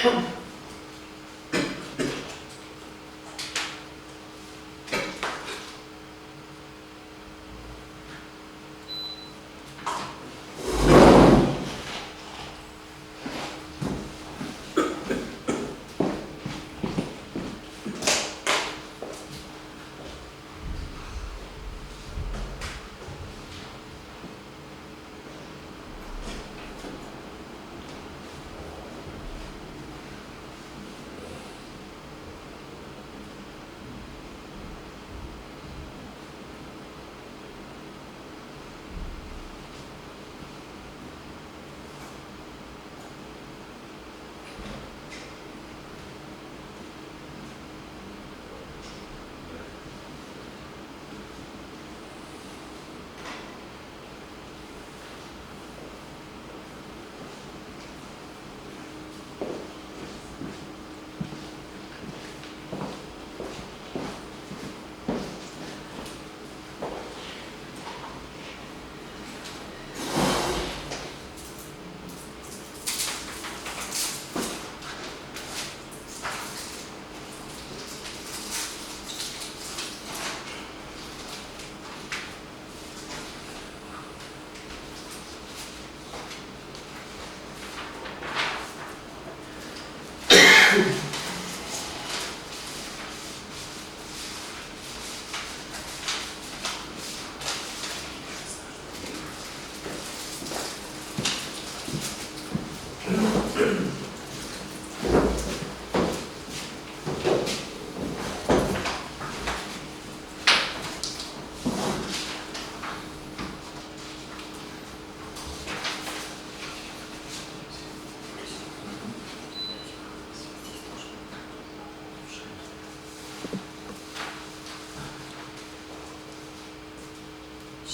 Come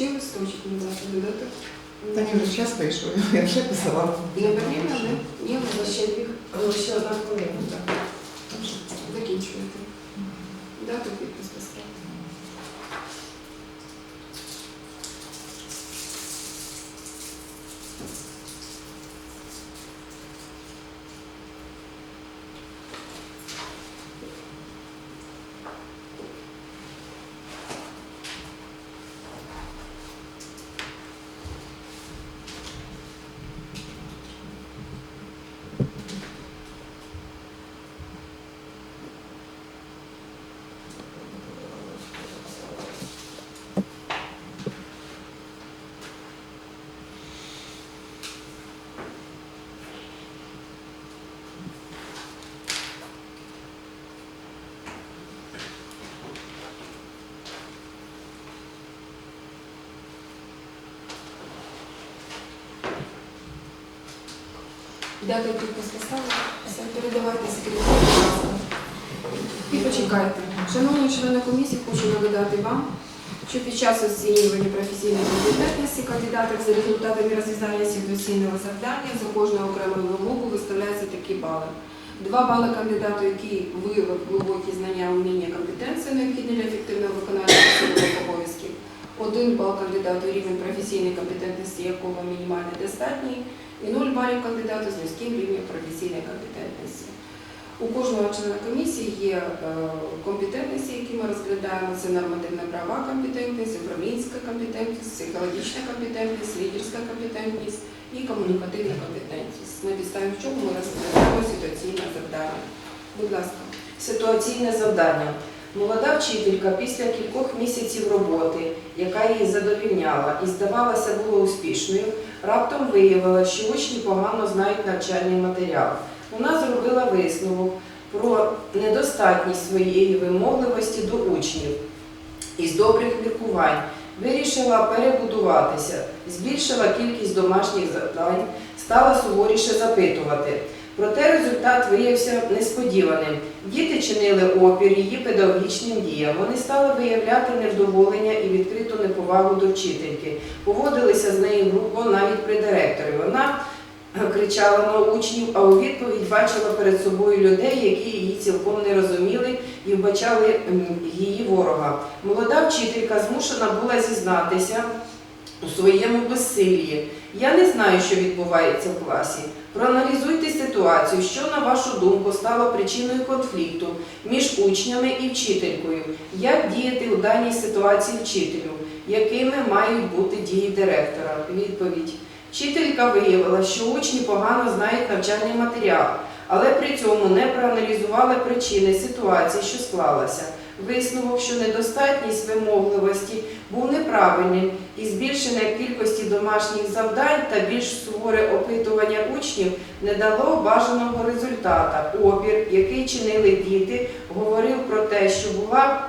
Ще листочок не дати додати? Та ні, вже час вийшов, я вже писала. Не потрібно, не? Ні, нас ще дві. Ще одна хвилина. так. Закінчуєте. Дату підпис Підпис поставити. Все, передавайте секретарю. І почекайте. Шановні члени комісії, хочу нагадати вам, що під час оцінювання професійної компетентності кандидатів за результатами розв'язання ситуаційного завдання за кожну окрему вимогу виставляються такі бали. Два бали кандидату, який виявив глибокі знання, уміння, компетенції, необхідні для ефективного виконання посадових обов'язків. Один бал кандидату рівень професійної компетентності, якого мінімально достатній, і 0 балів кандидату з низьким рівнем професійної компетентності. У кожного члена комісії є е, компетентності, які ми розглядаємо. Це нормативна права компетентність, управлінська компетентність, психологічна компетентність, лідерська компетентність і комунікативна компетентність. На підставі чого ми розглядаємо ситуаційне завдання. Будь ласка. Ситуаційне завдання. Молода вчителька після кількох місяців роботи, яка її задовільняла і здавалася була успішною, раптом виявила, що учні погано знають навчальний матеріал. Вона зробила висновок про недостатність своєї вимогливості до учнів із добрих міркувань. Вирішила перебудуватися, збільшила кількість домашніх завдань, стала суворіше запитувати. Проте результат виявився несподіваним. Діти чинили опір її педагогічним діям. Вони стали виявляти невдоволення і відкриту неповагу до вчительки. Поводилися з нею грубо навіть при директорі. Вона кричала на учнів, а у відповідь бачила перед собою людей, які її цілком не розуміли і вбачали її ворога. Молода вчителька змушена була зізнатися у своєму безсиллі. Я не знаю, що відбувається в класі. Проаналізуйте ситуацію, що, на вашу думку, стало причиною конфлікту між учнями і вчителькою. Як діяти у даній ситуації вчителю? Якими мають бути дії директора? Відповідь. Вчителька виявила, що учні погано знають навчальний матеріал, але при цьому не проаналізували причини ситуації, що склалася. Висновок, що недостатність вимогливості був неправильним і збільшення кількості домашніх завдань та більш суворе опитування учнів не дало бажаного результата. Опір, який чинили діти, говорив про те, що була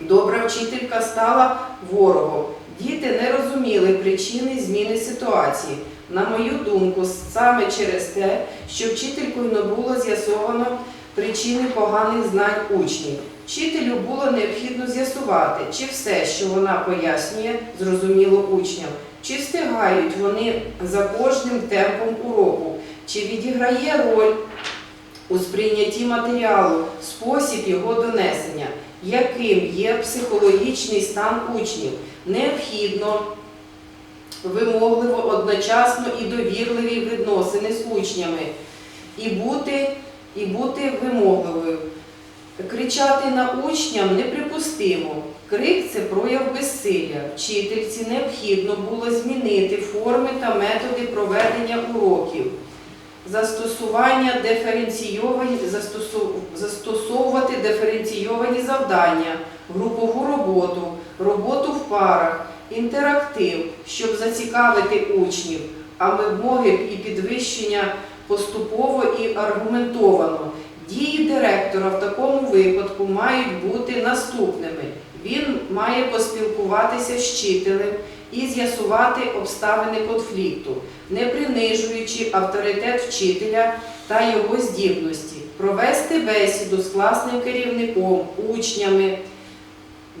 добра вчителька стала ворогом. Діти не розуміли причини зміни ситуації. На мою думку, саме через те, що вчителькою не було з'ясовано причини поганих знань учнів. Вчителю було необхідно з'ясувати, чи все, що вона пояснює, зрозуміло учням, чи встигають вони за кожним темпом уроку, чи відіграє роль у сприйнятті матеріалу, спосіб його донесення, яким є психологічний стан учнів. Необхідно вимогливо, одночасно і довірливі відносини з учнями, і бути, і бути вимогливою. Кричати на учням неприпустимо. Крик це прояв безсилля. Вчительці необхідно було змінити форми та методи проведення уроків, застосування диференційовані, застосу- застосовувати диференційовані завдання, групову роботу, роботу в парах, інтерактив, щоб зацікавити учнів, а вимоги і підвищення поступово і аргументовано. Дії директора в такому випадку мають бути наступними. Він має поспілкуватися з вчителем і з'ясувати обставини конфлікту, не принижуючи авторитет вчителя та його здібності, провести бесіду з класним керівником, учнями,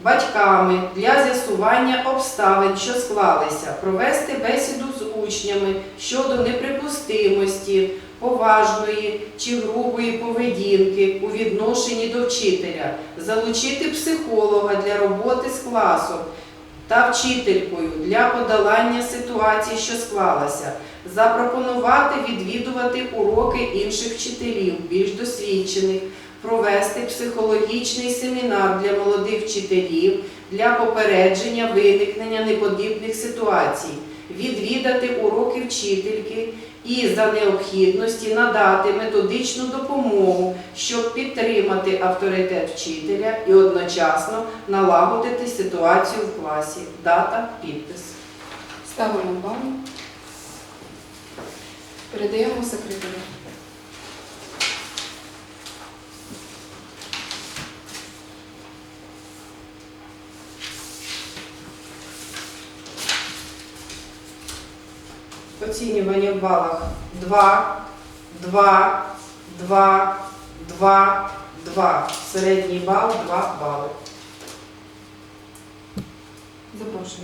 батьками для з'ясування обставин, що склалися, провести бесіду з учнями щодо неприпустимості, поважної чи грубої поведінки у відношенні до вчителя, залучити психолога для роботи з класом та вчителькою для подолання ситуації, що склалася, запропонувати відвідувати уроки інших вчителів, більш досвідчених, провести психологічний семінар для молодих вчителів для попередження виникнення неподібних ситуацій, відвідати уроки вчительки і за необхідності надати методичну допомогу, щоб підтримати авторитет вчителя і одночасно налагодити ситуацію в класі. Дата, підпис. Ставимо бал. Передаємо секретарю. Оцінювання в балах 2, 2, 2, 2, 2. Середній бал 2 бали. Ласка.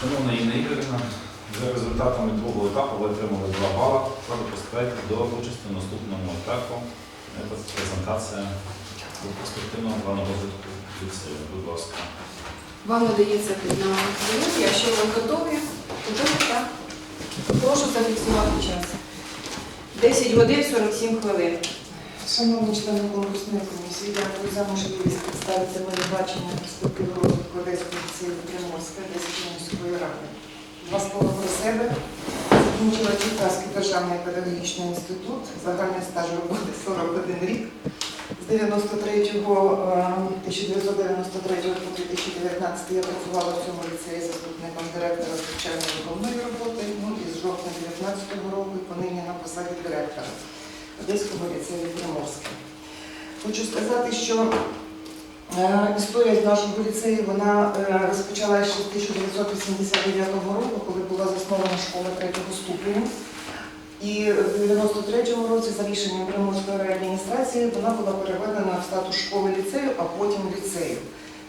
Шановна Інна Ігорівна, за результатами другого етапу ви отримали 2 бали. Приступайте до участі в наступному етапу. Це презентація перспективного плану розвитку ліцею. Будь ласка. Вам надається 15 хвилин. Якщо ви готові, готові, так? Прошу зафіксувати час. 10 годин 47 хвилин. Шановні члени конкурсної комісії, дякую за можливість представити моє бачення перспективного розвитку Одеської ліцею Приморська, 10 себе. Закінчила Черкаський державний педагогічний інститут, загальний стаж роботи 41 рік. З 93 е, 1993 по 2019 я працювала в цьому ліцеї заступником директора звичайної виховної роботи, ну і з жовтня 2019 року і понині на посаді директора. Одеського ліцею Приморське. Хочу сказати, що історія з нашого ліцею вона е, розпочалася ще з 1989 року, коли була заснована школа третього ступеню. І в 93-му році за рішенням Приморської райадміністрації вона була переведена в статус школи ліцею, а потім ліцею.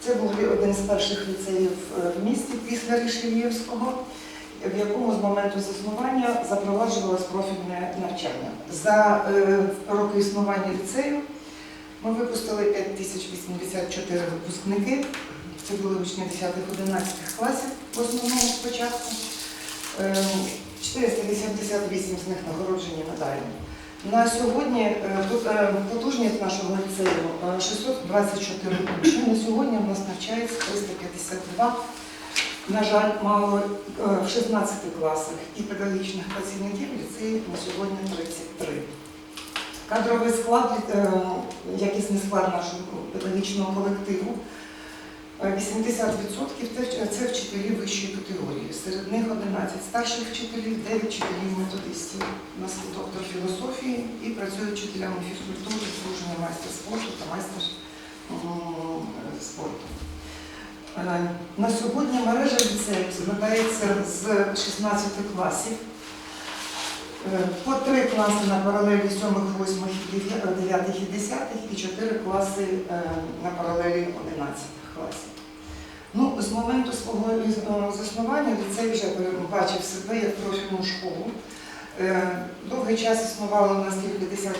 Це був один з перших ліцеїв е, в місті після Рішельєвського в якому з моменту заснування запроваджувалось профільне навчання. За е, роки існування ліцею ми випустили 5084 випускники. Це були учні 10-11 класів в основному спочатку. Е, 488 з них нагороджені медалями. На сьогодні е, е, потужність нашого ліцею е, 624 учні. На сьогодні у нас навчається 352 на жаль, мало е, в 16 класах і педагогічних працівників ліцеї на сьогодні 33. Кадровий склад, е, якісний склад нашого педагогічного колективу. е, 80% це- це вчителі вищої категорії. Серед них 11 старших вчителів, 9 вчителів методистів. У нас є доктор філософії і працюють вчителями фізкультури, служення майстер спорту та майстер спорту. Е, На сьогодні мережа ліцеїв складається з 16 класів. Е, По три класи на паралелі 7, 8, 9 і 10 і 4 класи е, на паралелі 11 класів. Ну, з моменту свого е, заснування ліцей вже бачив себе як профільну школу. Довгий час існувало у нас тільки 10-11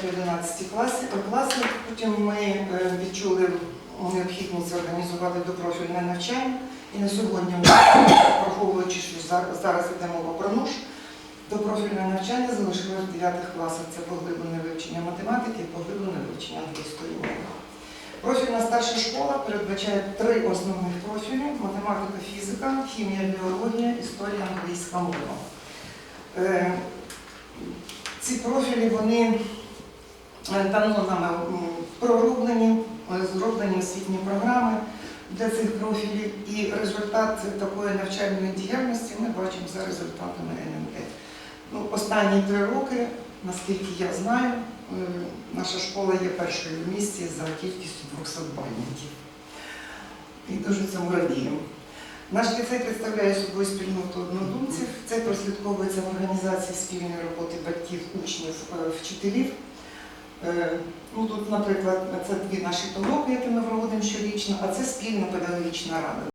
класи. Потім ми відчули необхідність організувати допрофільне навчання. І на сьогодні, враховуючи, що зараз йде мова про НУШ, допрофільне навчання залишилось в 9 класах. Це поглиблене вивчення математики поглиблене вивчення англійської мови. Профільна старша школа передбачає три основних профілі: математика, фізика, хімія, біологія, історія, англійська мова. Е, Ці профілі вони е, давно нами пророблені, е, зроблені освітні програми для цих профілів, і результат такої навчальної діяльності ми бачимо за результатами НМТ. Ну, останні три роки, наскільки я знаю, е, наша школа є першою в місті за кількістю 200 бальників. І дуже цьому радіємо. Наш ліцей представляє собою спільноту однодумців. Це прослідковується в організації спільної роботи батьків, учнів, е, вчителів. Е, Ну, тут, наприклад, це дві наші толоки, які ми проводимо щорічно, а це спільна педагогічна рада.